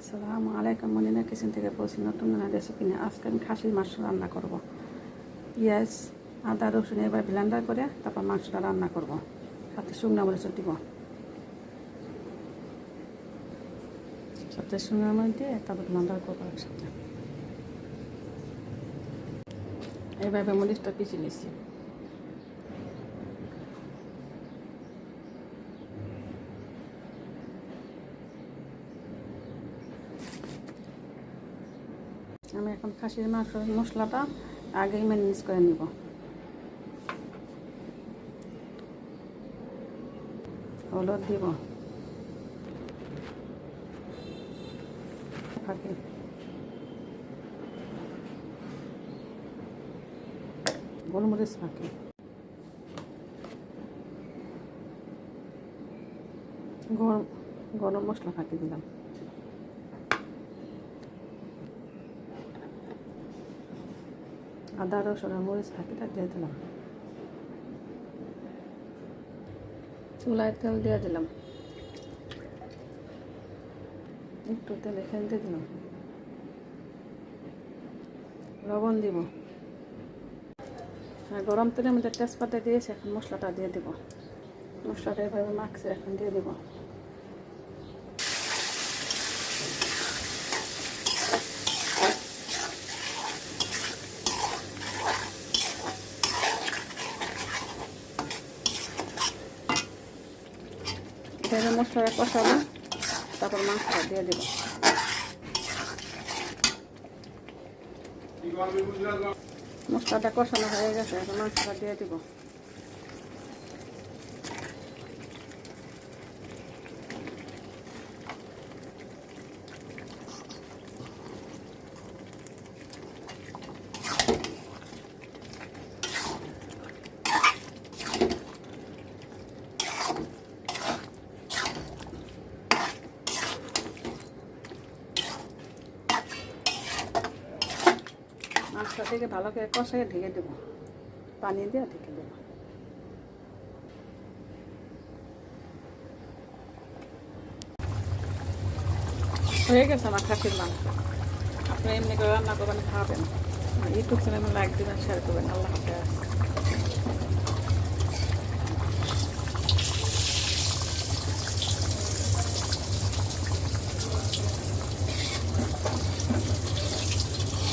আসসালামু আলাইকুম। মনিনা কিচেন থেকে বলছি, নতুন নতুন রেসিপি নিয়ে আজকে আমি খাসির মাংস রান্না করব। পেঁয়াজ আদা, রসুন এবার ব্লেন্ডার করে তারপর মাংসটা রান্না করব। সাথে শুকনো মরিচ দিব। সাথে শুকনো মরিচ দিয়ে তারপর ব্লেন্ডার করব একসাথে। এইভাবে মরিচটা পিছিয়ে নিচ্ছি আমি এখন খাসির মাংস, মশলাটা আগেই ম্যারিনেজ করে নিব। হলুদ দিব। গোলমরিচ ফাঁকি। গরম গরম মশলা ফাঁকি দিলাম। আদা, রসুন আর মরিচ ফাঁকিটা দিয়ে দিলাম। চুলায় তেল দিয়ে দিলাম। একটু তেল এখানে দিয়ে দিলাম। লবণ দিব। আর গরম তেলের মধ্যে তেজপাতা দিয়েছি, এখন মশলাটা দিয়ে দেব। মশলাটা এভাবে মাখছে, এখন দিয়ে দেবো। এভাবে মশলাটা কষাবো তারপর মাংসটা দিয়ে দেবো। মশলাটা কষানো হয়ে গেছে, এখন মাংসটা দিয়ে দিব। মাছটা থেকে ভালো করে কষাই ঢেকে দেবো। পানি দিয়ে ঢেকে দেবো। হয়ে গেছে আমার খাসির মাংস। আপনি এমনি করে রান্না করবেন খাবেন ইউটিউব চ্যানেলে লাইক দেবেন শেয়ার করবেন। আল্লাহ হাফেজ।